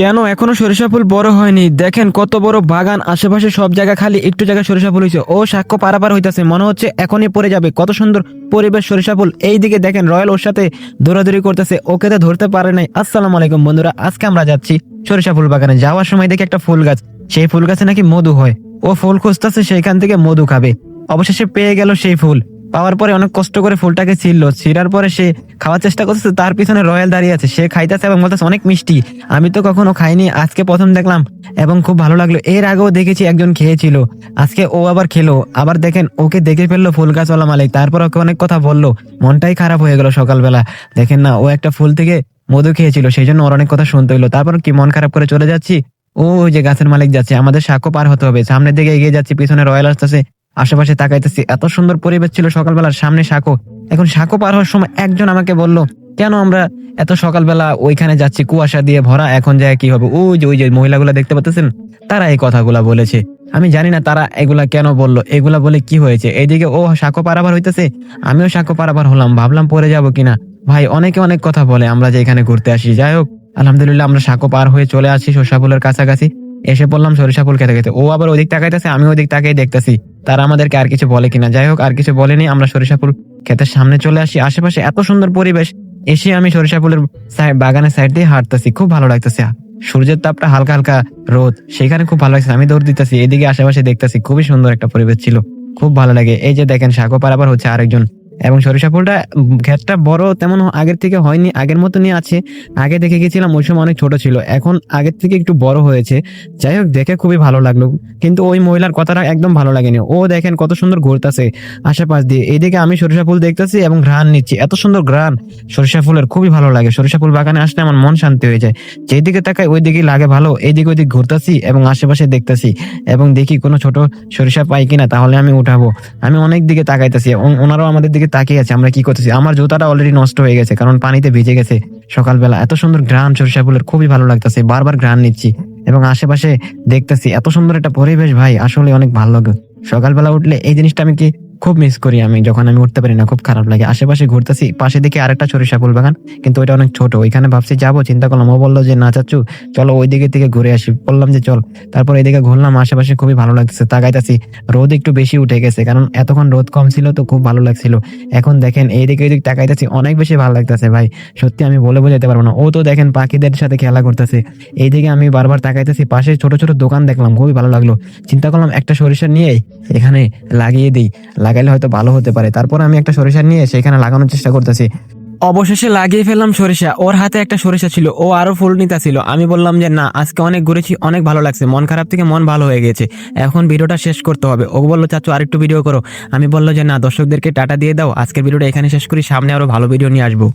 কেন? এখনও সরিষা ফুল বড় হয়নি। দেখেন কত বড় বাগান, আশেপাশে সব জায়গা খালি একটু জায়গা সরিষা ফুল হয়েছে। ও সাক্ষ্য পারাপার হইতাছে, মনে হচ্ছে এখনই পড়ে যাবে। কত সুন্দর পরিবেশ সরিষা ফুল। এইদিকে দেখেন রয়্যাল ওর সাথে দৌড়াদৌড়ি করতেছে, ওকে তো ধরতে পারে নাই। আসসালামু আলাইকুম বন্ধুরা, আজকে আমরা যাচ্ছি সরিষা ফুল বাগানে। যাওয়ার সময় দেখি একটা ফুল গাছ, সেই ফুল গাছে নাকি মধু হয়। ও ফুল খুঁজতেছে, সেইখান থেকে মধু খাবে। অবশেষে পেয়ে গেল সেই ফুল। পাওয়ার পরে অনেক কষ্ট করে ফুলটাকে ছিললো ছিঁড়ার পরে সে খাওয়ার চেষ্টা করতেছে, তার পিছনে রয়্যাল দাঁড়িয়ে আছে। সে খাইতেছে এবং বলতেছে, অনেক মিষ্টি। আমি তো কখনো খাইনি, আজকে প্রথম দেখলাম এবং খুব ভালো লাগল। এর আগেও দেখেছি একজন খেয়েছিল। আজকে ও আবার খেলো। আবার দেখেন, ওকে দেখে ফেলল ফুল গাছওয়ালা মালিক। তারপর ওকে অনেক কথা বলল। মনটাই খারাপ হয়ে গেল সকালবেলা। দেখেন না, ও একটা ফুল থেকে মধু খেয়েছিল সেই জন্য ওর অনেক কথা শুনতে হইল। তারপর কি মন খারাপ করে চলে যাচ্ছি? ও যে গাছের মালিক যাচ্ছে। আমাদের সাঁকো পার হতে হবে। সামনের দিকে এগিয়ে যাচ্ছি, পিছনে রয়্যাল আসতেছে। আশেপাশে তাকাইতেছি। এত সুন্দর পরিবেশ ছিল সকালবেলার সামনে সাঁকো। এখন সাঁকো পার হওয়ার সময় একজন আমাকে বলল, কেন আমরা এত সকালবেলা ওইখানে যাচ্ছি? কুয়াশা দিয়ে ভরা, এখন যায় কি হবে? ওই যে ওই যে মহিলাগুলা দেখতে পাচ্ছেন তারা এই কথাগুলা বলেছে। আমি জানি না তারা এগুলা কেন বলল, এগুলা বলে কি হয়েছে? এইদিকে ও সাঁকো পারাবার হইতেছে, আমিও সাঁকো পারাবার হলাম, ভাবলাম পরে যাব কিনা। ভাই, অনেকে অনেক কথা বলে, আমরা যে এখানে ঘুরতে আসি। যাই হোক, আলহামদুলিল্লাহ আমরা সাঁকো পার হয়ে চলে আসি সরষা কাছাকাছি। এসে পড়লাম সরিষা ফুল খেতে খেতে। ও আবার ওদিক তাকাইতেছে আমি ওদিক তাকাই দেখতেছি। তারা আমাদেরকে আর কিছু বলে কিনা। যাই হোক, আর কিছু বলেনি, আমরা সরিষা ফুল ক্ষেতের সামনে চলে আসি। আশেপাশে এত সুন্দর পরিবেশ, এসে আমি সরিষা ফুলের বাগানের সাইড দিয়ে হাঁটতেছি। খুব ভালো লাগতেছে। সূর্যের তাপটা হালকা হালকা রোদ সেখানে খুব ভালো লাগছে আমি দৌড় দিতেছি, এদিকে আশেপাশে দেখতেছি। খুবই সুন্দর একটা পরিবেশ ছিল। খুব ভালো লাগে। এই যে দেখেন সাঁকো পারাবার হচ্ছে আরেকজন এবং সরিষা ফুলটা ক্ষেতটা বড় তেমন আগের থেকে হয়নি, আগের মতনই আছে। আগে দেখে গেছিলাম, ওই সময় অনেক ছোট ছিল। এখন আগের থেকে একটু বড় হয়েছে। যাই হোক, দেখে খুবই ভালো লাগল। কিন্তু ওই মহিলার কথাটা একদম ভালো লাগেনি। ও দেখেন কত সুন্দর ঘুরতেছে আশেপাশ দিয়ে। এইদিকে আমি সরিষা ফুল দেখতেছি এবং ঘ্রাণ নিচ্ছি। এত সুন্দর ঘ্রাণ। সরিষা ফুলের খুবই ভালো লাগে। সরিষা ফুল বাগানে আসলে আমার মন শান্তি হয়ে যায়। যেদিকে তাকাই ওই দিকে লাগে ভালো। এইদিকে ওইদিকে ঘুরতেছি এবং আশেপাশে দেখতেছি এবং দেখি কোনো ছোট সরিষা পাই কিনা, তাহলে আমি উঠাবো। আমি অনেক দিকে তাকাইতেছি ও- ওনারাও আমাদের দিকে তাকিয়ে আছে, আমরা কি করতেছি? আমার জুতাটা অলরেডি নষ্ট হয়ে গেছে, কারণ পানিতে ভিজে গেছে সকালবেলা। এত সুন্দর গ্রাম সরিষা ফুলের, খুবই ভালো লাগতেছে, বারবার গ্রাম নিচ্ছি। এবং আশেপাশে দেখতেছি, এত সুন্দর একটা পরিবেশ ভাই, আসলে অনেক ভালো লাগে। সকালবেলা উঠলে এই জিনিসটা আমি কি খুব মিস করি আমি যখন আমি উঠতে পারি না, খুব খারাপ লাগে। আশেপাশে ঘুরতেছি, পাশে দিকে আরেকটা সরিষা ফুল বাগান, কিন্তু ওইটা অনেক ছোট। ওইখানে ভাবছি যাব, চিন্তা করলাম, ও বলল যে, না চাচ্ছু চলো ওই দিকে থেকে ঘুরে আসি। বললাম যে, চল। তারপর এদিকে ঘুরলাম, আশেপাশে খুবই ভালো লাগছে তাকাইতাছি, রোদ একটু বেশি উঠে গেছে, কারণ এতক্ষণ রোদ কম ছিল তো খুব ভালো লাগছিল। এখন দেখেন, এইদিকে এইদিকে তাকাইতেছি, অনেক বেশি ভালো লাগতেছে, ভাই। সত্যি আমি বলে বোঝাতে পারব না। ও তো দেখেন, পাখিদের সাথে খেলা করতেছে। এইদিকে আমি বারবার তাকাইতেছি, পাশে ছোট ছোট দোকান দেখলাম, খুবই ভালো লাগল। চিন্তা করলাম, একটা সরিষা নিয়ে এখানে লাগিয়ে দিই। লাগাইলে হয়তো ভালো হতে পারে। তারপর আমি একটা সরিষা নিয়ে সেখানে লাগানোর চেষ্টা করতেছি। অবশেষে লাগিয়ে ফেললাম সরিষা। ওর হাতে একটা সরিষা ছিল, ও আরও ফুল নিতা ছিল। আমি বললাম যে, না, আজকে অনেক ঘুরেছি, অনেক ভালো লাগছে। মন খারাপ থেকে মন ভালো হয়ে গেছে। এখন ভিডিওটা শেষ করতে হবে। ও বলল, চাচু, আরেকটু ভিডিও করো। আমি বলল যে, না, দর্শকদেরকে টাটা দিয়ে দাও। আজকের ভিডিওটা এখানে শেষ করি। সামনে আরও ভালো ভিডিও নিয়ে আসব।